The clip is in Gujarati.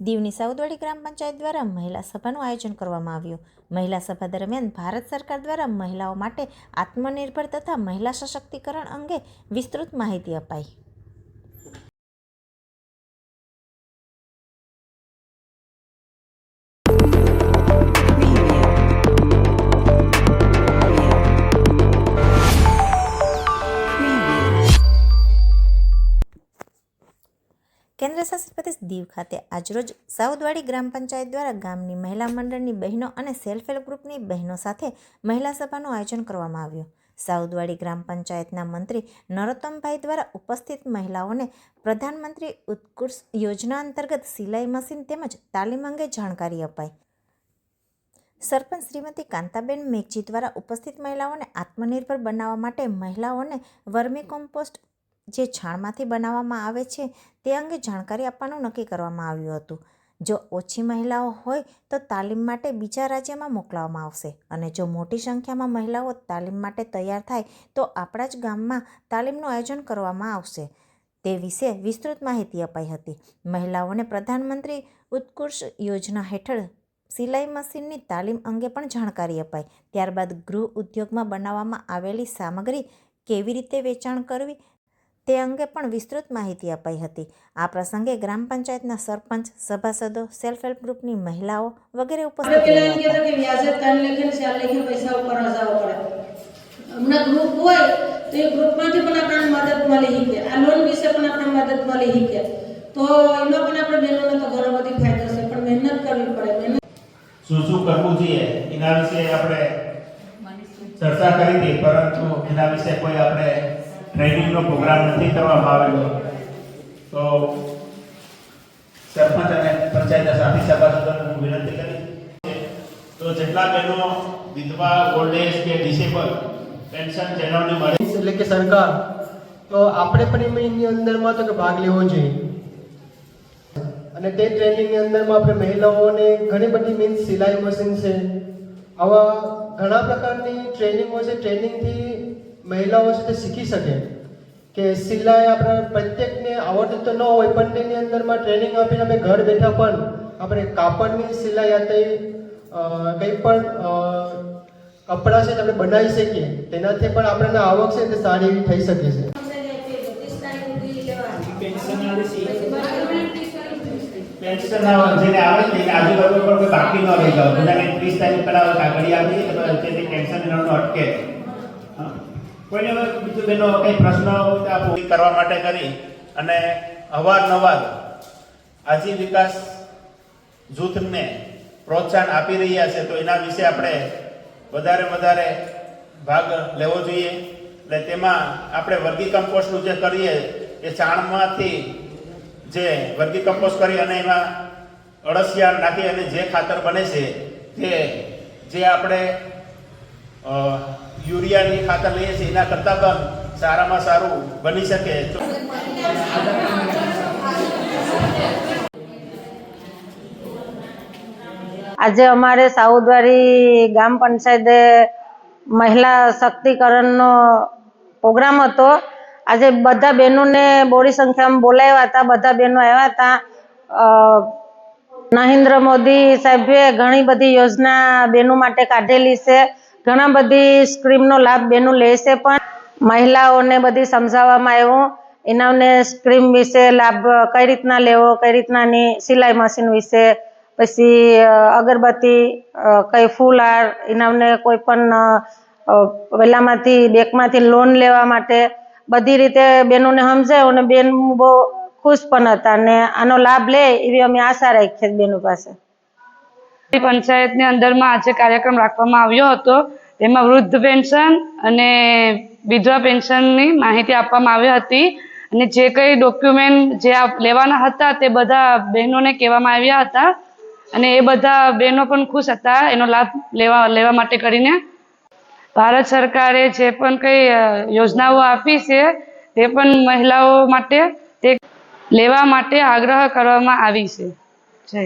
દીવની સાઉદવાડી ગ્રામ પંચાયત દ્વારા મહિલા સભાનું આયોજન કરવામાં આવ્યું. મહિલા સભા દરમિયાન ભારત સરકાર દ્વારા મહિલાઓ માટે આત્મનિર્ભર તથા મહિલા સશક્તિકરણ અંગે વિસ્તૃત માહિતી અપાઈ. કેન્દ્રશાસિત પ્રદેશ દીવ ખાતે આજરોજ સાઉદવાડી ગ્રામ પંચાયત દ્વારા ગામની મહિલા મંડળની બહેનો અને સેલ્ફ હેલ્પ ગ્રુપની બહેનો સાથે મહિલા સભાનું આયોજન કરવામાં આવ્યું. સાઉદવાડી ગ્રામ પંચાયતના મંત્રી નરોત્તમભાઈ દ્વારા ઉપસ્થિત મહિલાઓને પ્રધાનમંત્રી ઉત્કૃષ્ટ યોજના અંતર્ગત સિલાઈ મશીન તેમજ તાલીમ અંગે જાણકારી અપાઈ. સરપંચ શ્રીમતી કાંતાબેન મેઘજી દ્વારા ઉપસ્થિત મહિલાઓને આત્મનિર્ભર બનાવવા માટે મહિલાઓને વર્મી કોમ્પોસ્ટ જે છાણમાંથી બનાવવામાં આવે છે, તે અંગે જાણકારી આપવાનું નક્કી કરવામાં આવ્યું હતું. જો ઓછી મહિલાઓ હોય, તો તાલીમ માટે બીજા રાજ્યમાં મોકલવામાં આવશે અને જો મોટી સંખ્યામાં મહિલાઓ તાલીમ માટે તૈયાર થાય, તો આપણા જ ગામમાં તાલીમનું આયોજન કરવામાં આવશે. તે વિશે વિસ્તૃત માહિતી અપાઈ હતી. મહિલાઓને પ્રધાનમંત્રી ઉત્કૃષ્ટ યોજના હેઠળ સિલાઈ મશીનની તાલીમ અંગે પણ જાણકારી અપાઈ. ત્યારબાદ ગૃહ ઉદ્યોગમાં બનાવવામાં આવેલી સામગ્રી કેવી રીતે વેચાણ કરવી તે અંગે પણ વિસ્તૃત માહિતી અપાઈ હતી. આ પ્રસંગે ગ્રામ પંચાયતના સરપંચ સભાસદો સેલ્ફ હેલ્પ ગ્રુપની મહિલાઓ વગેરે ઉપસ્થિત પેલા એમ રહ્યા હતા કે વ્યાજે ત્રણ લેખે ને ચાર લેખે પૈસા ઉપર હજારો પડે. હમણાં ગ્રુપ હોય તો એ ગ્રુપમાંથી પણ આપણને મદદ મળી શકે. આ લોન વિશે પણ આપણને મદદ મળી શકે. તો એમાં પણ આપણે બહેનોને તો ઘણો બધી ફાયદો છે પણ મહેનત કરવી પડે. શું શું કરવું જોઈએ? એના વિશે આપણે ચર્ચા કરી હતી પરંતુ એના વિશે કોઈ આપણે ટ્રેનિંગનો પ્રોગ્રામ નથી કરવામાં આવેલો. તો સરપંચ અને પંચાયતના સાથી સભાસદોને હું વિનંતી કરી તો જેટલા બહેનો વિધવા ઓલ્ડ એજ કે ડિસેબલ પેન્શન જેનોને મળે. એટલે કે સરકાર, તો આપણે પણ એની અંદરમાં તો કે ભાગ લેવો જોઈએ. અને તે ટ્રેનિંગની અંદરમાં આપણે મહિલાઓને ઘણી બધી મીન્સ સિલાઈ મશીન છે. આવા ઘણા પ્રકારની ટ્રેનિંગો છે. ટ્રેનિંગથી મહિલાઓ છે તે શીખી શકે. કે સિલાઈ આપણા પ્રત્યેકને આવડતું તો ન હોય પણ તેની અંદરમાં ટ્રેનિંગ આપીને આપણે ઘર બેઠા પણ આપણે કાપડની સિલાઈ આ કંઈ પણ કપડાં છે આપણે બનાવી શકીએ. તેનાથી પણ આપણને આવક છે તે સારી એવી થઈ શકે છે. પેન્શન જેને આવે છે એને આજુબાજુ પણ કોઈ બાકી ન રહી. જાવ બધાને ત્રીસ તારીખ પહેલા કાગળી આપી ટેન્શન અટકે. કોઈને હવે બીજું બેનો કંઈ પ્રશ્ન હોય તો આ કરવા માટે કરી અને અવારનવાર આજીવિકાસ જૂથને પ્રોત્સાહન આપી રહ્યા છે, તો એના વિશે આપણે વધારે વધારે ભાગ લેવો જોઈએ. એટલે તેમાં આપણે વર્ગી કમ્પોસ્ટનું જે કરીએ, એ ચાણમાંથી જે વર્ગી કમ્પોસ્ટ કરી અને એમાં અળસિયા નાખી અને જે ખાતર બને છે, તે જે આપણે યુરિયાની ખાતર લઈએ છીએ, એના કરતાં પણ સારામાં સારું બની શકે. આજે અમારે સાઉદવાડી ગામ પંચાયતે મહિલા શક્તિકરણનો પ્રોગ્રામ હતો. આજે બધા બહેનોને બોડી સંખ્યામાં બોલાવ્યા હતા, બધા બહેનો આવ્યા હતા. નરેન્દ્ર મોદી સાહેબે ઘણી બધી યોજના બહેનો માટે કાઢેલી છે. ઘણા બધી સ્કીમનો લાભ બહેનો લે છે પણ મહિલાઓને બધી સમજાવવામાં આવ્યું. એનાને સ્કીમ વિશે લાભ કઈ રીતના લેવો કઈ રીતનાની સિલાઈ મશીન વિશે પછી અગરબત્તી કઈ ફૂલહાર એનાને કોઈ પણ અ, બેંકમાંથી લોન લેવા માટે બધી રીતે બેનોને સમજાવ્યું અને બેન બહુ ખુશ પણ હતા અને આનો લાભ લે એવી અમે આશા રાખીએ બહેનો પાસે. પંચાયતની અંદરમાં આજે કાર્યક્રમ રાખવામાં આવ્યો હતો. તેમાં વૃદ્ધ પેન્શન અને વિધવા પેન્શનની માહિતી આપવામાં આવી હતી. અને જે કંઈ ડોક્યુમેન્ટ જે લેવાના હતા તે બધા બહેનોને કહેવામાં આવ્યા હતા. અને એ બધા બહેનો પણ ખુશ હતા. એનો લાભ લેવા લેવા માટે કરીને. ભારત સરકારે જે પણ કંઈ યોજનાઓ આપી છે, તે પણ મહિલાઓ માટે તે લેવા માટે આગ્રહ કરવામાં આવી છે. જય